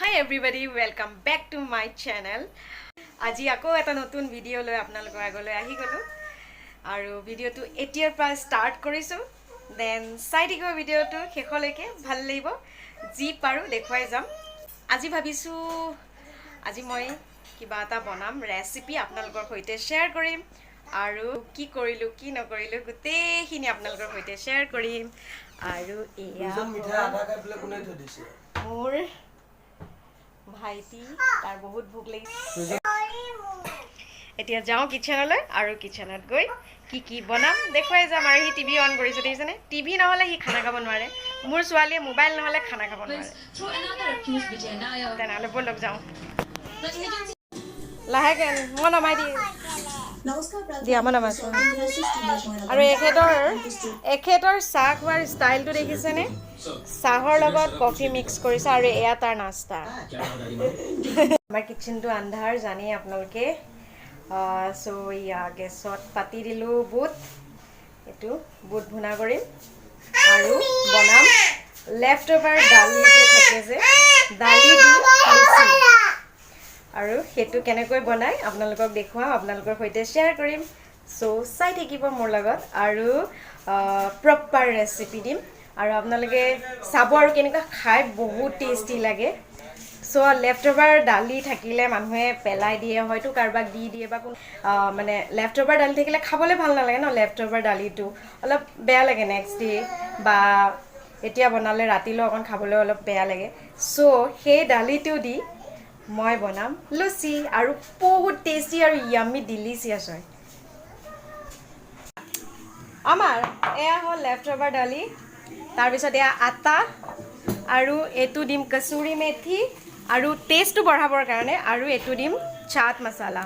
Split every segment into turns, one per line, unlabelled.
Hi everybody welcome back to my channel আজি আকৌ এটা নতুন ভিডিঅ' লৈ আপোনালোকৰ আগলৈ আহি গ'লোঁ। আৰু ভিডিঅ'টো এতিয়াৰ পৰা ষ্টাৰ্ট কৰিছোঁ। দেন চাই থাকিব ভিডিঅ'টো শেষলৈকে। ভালো লাগিব। যি পাৰোঁ দেখুৱাই যাম। আজি ভাবিছোঁ আজি মই কিবা এটা বনাম ৰেচিপি আপোনালোকৰ সৈতে শ্বেয়াৰ কৰিম। আৰু কি কৰিলোঁ কি নকৰিলোঁ গোটেইখিনি আপোনালোকৰ সৈতে শ্বেয়াৰ কৰিম। আৰু এয়া মোৰ ভাইটি তাৰ বহুত ভোক লাগিছে। এতিয়া যাওঁ কিটচেনলৈ আৰু কিটচেনত গৈ কি কি বনাম। দেখুৱাই যাম আৰু সি টিভি অন কৰিছে, দেখিছেনে? টিভি নহ'লে সি খানা খাব নোৱাৰে। মোৰ ছোৱালীয়ে মোবাইল নহ'লে খানা খাব নোৱাৰে. তেনেহ'লে ব'লক যাওঁ। লাহেকৈ মই নমাই দি
নমস্কাৰ
দিয়া আৰু এখেতৰ এখেতৰ চাহ খোৱাৰ ষ্টাইলটো দেখিছেনে? চাহৰ লগত কফি মিক্স কৰিছে আৰু এয়া তাৰ নাস্তা। আমাৰ কিটচেনটো আন্ধাৰ জানেই আপোনালোকে। চ' ইয়া গেছত পাতি দিলোঁ বুট। এইটো বুট ভুনা কৰিম। আৰু বনাম। লেফ্ট অভাৰ দালি যে থাকে যে দালি দি আৰু সেইটো কেনেকৈ বনাই আপোনালোকক দেখুৱাম আপোনালোকৰ সৈতে শ্বেয়াৰ কৰিম। চ' চাই থাকিব মোৰ লগত আৰু প্ৰপাৰ ৰেচিপি দিম। আৰু আপোনালোকে চাব আৰু কেনেকুৱা খাই বহুত টেষ্টি লাগে। চ' লেফ্ট অভাৰ দালি থাকিলে মানুহে পেলাই দিয়ে, হয়তো কাৰোবাক দি দিয়ে বা কোন মানে লেফ্ট অভাৰ দালি থাকিলে খাবলৈ ভালো নালাগে ন লেফ্ট অভাৰ দালিটো। অলপ বেয়া লাগে নেক্সট ডে বা এতিয়া বনালে ৰাতিলৈ অকণ খাবলৈ অলপ বেয়া লাগে। চ' সেই দালিটো দি মই বনাম। লুচি আৰু বহুত টেষ্টি আৰু য়ামি ডিলিচিয়াছ হয়। আমাৰ এয়া হ'ল লেফ্ট অভাৰ দালি, তাৰপিছত এয়া আটা আৰু এইটো দিম কচুৰি মেথি আৰু টেষ্টটো বঢ়াবৰ কাৰণে আৰু এইটো দিম চাট মছলা।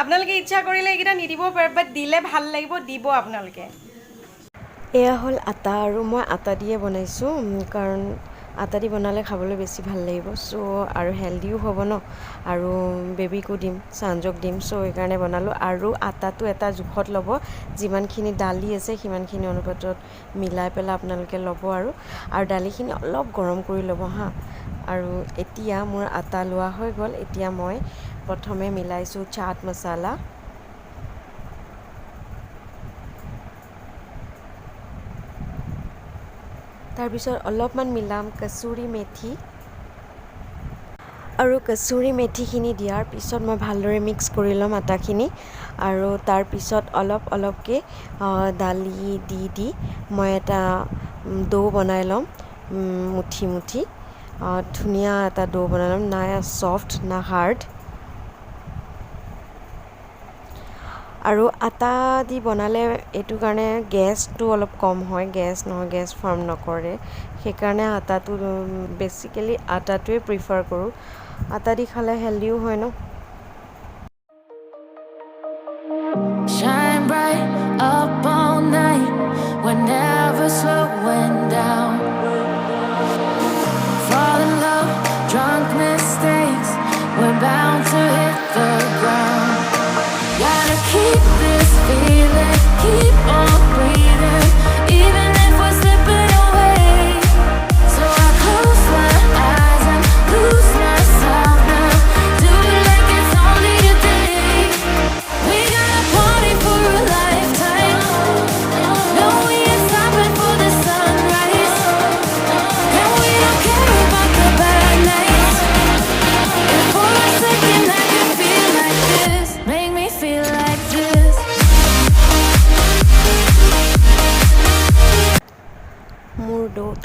আপোনালোকে ইচ্ছা কৰিলে এইকেইটা নিদিবও পাৰে বাট দিলে ভালো লাগিব, দিব আপোনালোকে। এয়া হ'ল আটা আৰু মই আটা দিয়ে বনাইছোঁ কাৰণ আটা দি বনালে খাবলৈ বেছি ভাল লাগিব। চ' আৰু হেল্ডিও হ'ব ন? আৰু বেবীকো দিম চাঞ্জক দিম। চ' সেইকাৰণে বনালোঁ। আৰু আটাটো এটা জোখত ল'ব। যিমানখিনি দালি আছে সিমানখিনি অনুপাতত মিলাই পেলাই আপোনালোকে ল'ব আৰু। আৰু দালিখিনি অলপ গৰম কৰি ল'ব হাঁ। আৰু এতিয়া মোৰ আটা লোৱা হৈ গ'ল। এতিয়া মই প্ৰথমে মিলাইছোঁ চাট মছলা। তাৰপিছত অলপমান মিলাম কচুৰি মেথি। আৰু কচুৰি মেথিখিনি দিয়াৰ পিছত মই ভালদৰে মিক্স কৰি ল'ম আটাখিনি। আৰু তাৰপিছত অলপ অলপকৈ দালি দি দি মই এটা ডো বনাই ল'ম মুঠি মুঠি। ধুনীয়া এটা ডো বনাই ল'ম। না ছফ্ট না হাৰ্ড আৰু আটা দি বনালে এইটো কাৰণে গেছটো অলপ কম হয়, গেছ নহয়, গেছ ফৰ্ম নকৰে। সেইকাৰণে আটাটো বেচিকেলি আটাটোৱে প্ৰিফাৰ কৰোঁ। আটা দি খালে হেল্ডিও হয় ন?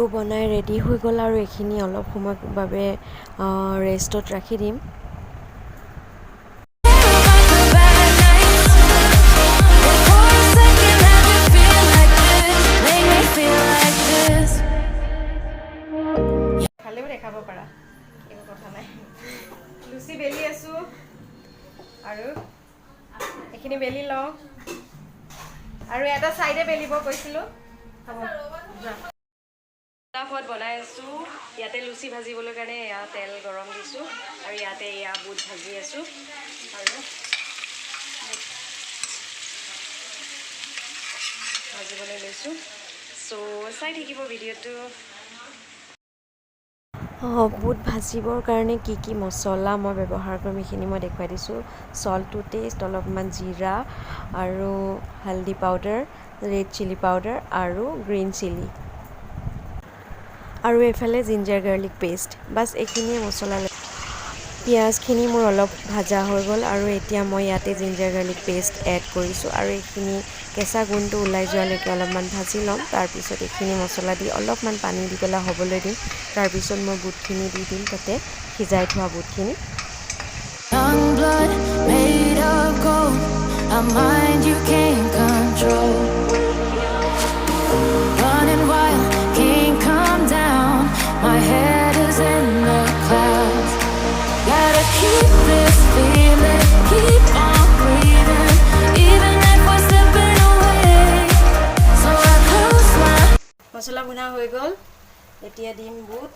ডোটো বনাই ৰেডি হৈ গ'ল আৰু এইখিনি অলপ সময়ৰ বাবে ৰেষ্টত ৰাখি দিম। বেলি লওঁ। আৰু এটা ছাইডে বেলিব কৈছিলোঁ। হ'ব যোৱা ফটাফট বনাই আছোঁ। ইয়াতে লুচি ভাজিবলৈ কাৰণে এয়া তেল গৰম দিছোঁ আৰু ইয়াতে এয়া বুট ভাজি আছোঁ। আৰু ভাজিবলৈ লৈছোঁ। চ' চাই থাকিব ভিডিঅ'টো।
বুট ভাজিবৰ কাৰণে কি কি মছলা মই ব্যৱহাৰ কৰিম সেইখিনি মই দেখুৱাই দিছোঁ। চল্ট টু টেষ্ট অলপমান জিৰা আৰু হালধি পাউডাৰ ৰেড চিলি পাউডাৰ আৰু গ্ৰীণ চিলি আৰু এইফালে জিঞ্জাৰ গাৰ্লিক পেষ্ট। বাছ এইখিনিয়ে মছলা পিঁয়াজখিনি মোৰ অলপ ভাজা হৈ গ'ল আৰু এতিয়া মই ইয়াতে জিঞ্জাৰ গাৰ্লিক পেষ্ট এড কৰিছোঁ আৰু এইখিনি কেঁচা গোন্ধটো ওলাই যোৱালৈকে অলপমান ভাজি ল'ম। তাৰপিছত এইখিনি মছলা দি অলপমান পানী দি পেলাই হ'বলৈ দিম। তাৰপিছত মই বুটখিনি দি দিম তাতে সিজাই থোৱা বুটখিনি।
Mind you can't control.
মছলা ভুনা হৈ গ'ল। এতিয়া দিম বুট।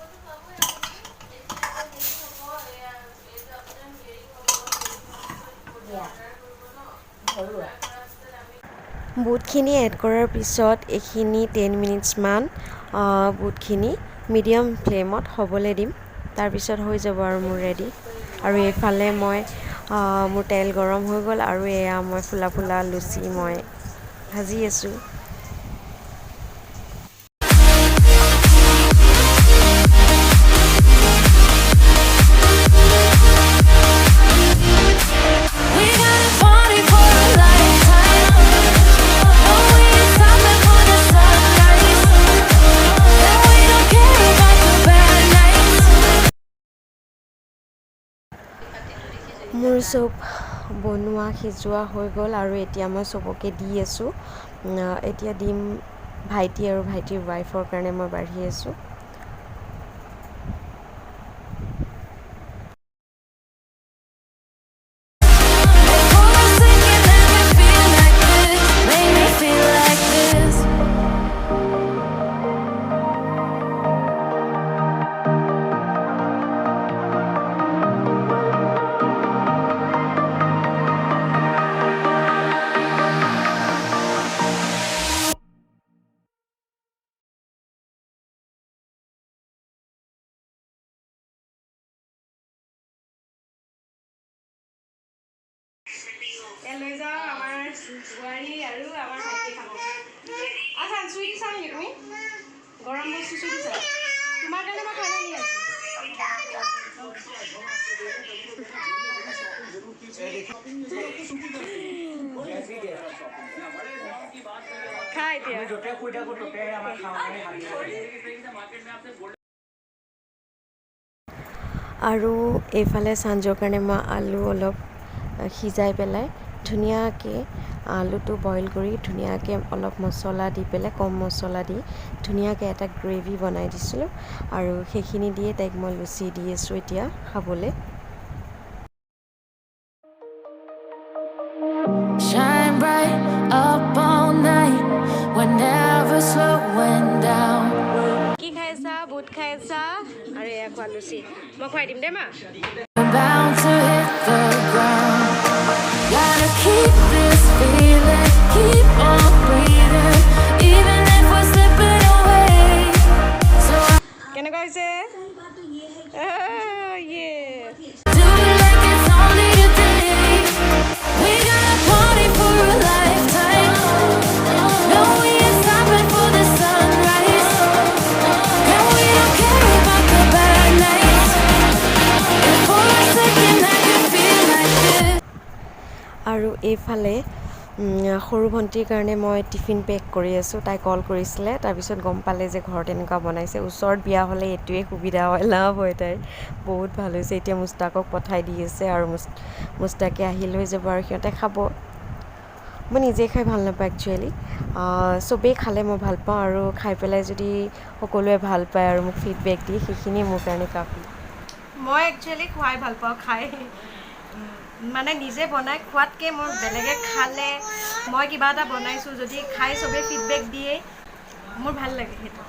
বুটখিনি এড কৰাৰ পিছত এইখিনি টেন মিনিটছমান বুটখিনি মিডিয়াম ফ্লেমত হ'বলৈ দিম। তাৰপিছত হৈ যাব আৰু মোৰ ৰেডি আৰু এইফালে মই মোৰ তেল গৰম হৈ গ'ল আৰু এয়া মই ফুলা ফুলা লুচি মই ভাজি আছোঁ। মোৰ চব বনোৱা সিজোৱা হৈ গ'ল আৰু এতিয়া মই চবকে দি আছোঁ। এতিয়া দিম ভাইটি আৰু ভাইটিৰ ৱাইফৰ কাৰণে মই বাঢ়ি আছোঁ। লৈ যাওঁ আমাৰ বোৱাৰী আৰু আমাৰ ভাইটি খাব। আচ্ছা চুইটি চাম নেকি তুমি? গৰম বস্তু চুইটি চাম তোমাৰ কাৰণে মই খানা নি আছোঁ খা এতিয়া।
য'তে শুই থাকো ত'তে আমাৰ খাওঁ
আৰু এইফালে চাঞ্জৰ কাৰণে মই আলু অলপ সিজাই পেলাই ধুনীয়াকৈ আলুটো বইল কৰি ধুনীয়াকৈ অলপ মছলা দি পেলাই কম মছলা দি ধুনীয়াকৈ এটা গ্ৰেভি বনাই দিছিলোঁ আৰু সেইখিনি দিয়ে তাইক মই লুচি দি আছোঁ এতিয়া খাবলৈ
Shine bright up all night. We're never slowing down.
কি খাইছা বুট খাইছা আৰু এয়া খোৱা লুচি মই খুৱাই দিম দেই মা
keep this feeling, keep on
আৰু এইফালে সৰু ভণ্টিৰ কাৰণে মই টিফিন পেক কৰি আছোঁ। তাই কল কৰিছিলে। তাৰপিছত গম পালে যে ঘৰত এনেকুৱা বনাইছে। ওচৰত বিয়া হ'লে এইটোৱে সুবিধা হয়। লাভ হয় তাইৰ। বহুত ভাল হৈছে। এতিয়া মুস্তাকক পঠাই দি আছে আৰু মুস্তাকে আহি লৈ যাব আৰু সিহঁতে খাব। মই নিজে খাই ভাল নাপাওঁ একচুৱেলি চবেই খালে মই ভাল পাওঁ আৰু খাই পেলাই যদি সকলোৱে ভাল পায় আৰু মোক ফিডবেক দিয়ে সেইখিনিয়ে মোৰ কাৰণে কাফি। মই একচুৱেলি খুৱাই ভাল পাওঁ খাই। মানে নিজে বনাই খোৱাতকৈ মই বেলেগে খালে। মই কিবা এটা বনাইছোঁ যদি খাই চবেই ফিডবেক দিয়ে মোৰ ভাল লাগে সেইটো।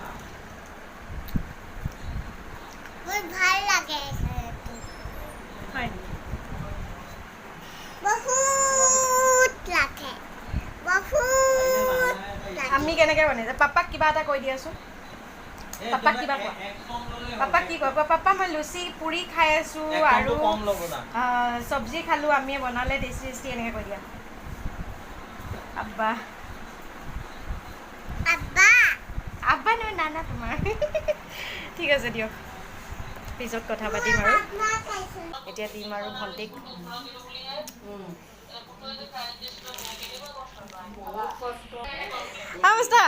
হয় আমি কেনেকৈ বনাইছে পাপাক কিবা এটা কৈ দিয়াচোন।
পাপাক কিবা কোৱা? পাপাক কি কয়? পাপা মই লুচি পুৰি খাই আছোঁ আৰু চব্জি খালোঁ আমিয়ে বনালে টেষ্টি টেষ্টি এনেকৈ কৈ দিয়া। আব্বা।
আব্বা।
আব্বা নহয় নানা তোমাৰ। ঠিক আছে দিয়ক। পিছত কথা পাতিম আৰু। এতিয়া দিম আৰু ভণ্টিক। আহিছে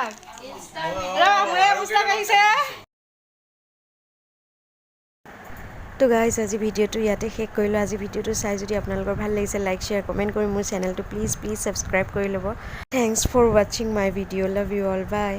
তো গাইজ আজি ভিডিঅ'টো ইয়াতে শেষ কৰিলোঁ। আজি ভিডিঅ'টো চাই যদি আপোনালোকৰ ভালো লাগিছে লাইক শ্বেয়াৰ কমেণ্ট কৰি মোৰ চেনেলটো প্লিজ প্লিজ ছাবস্ক্ৰাইব কৰি ল'ব। থেংকছ ফৰ ৱাচিং my video' love you all bye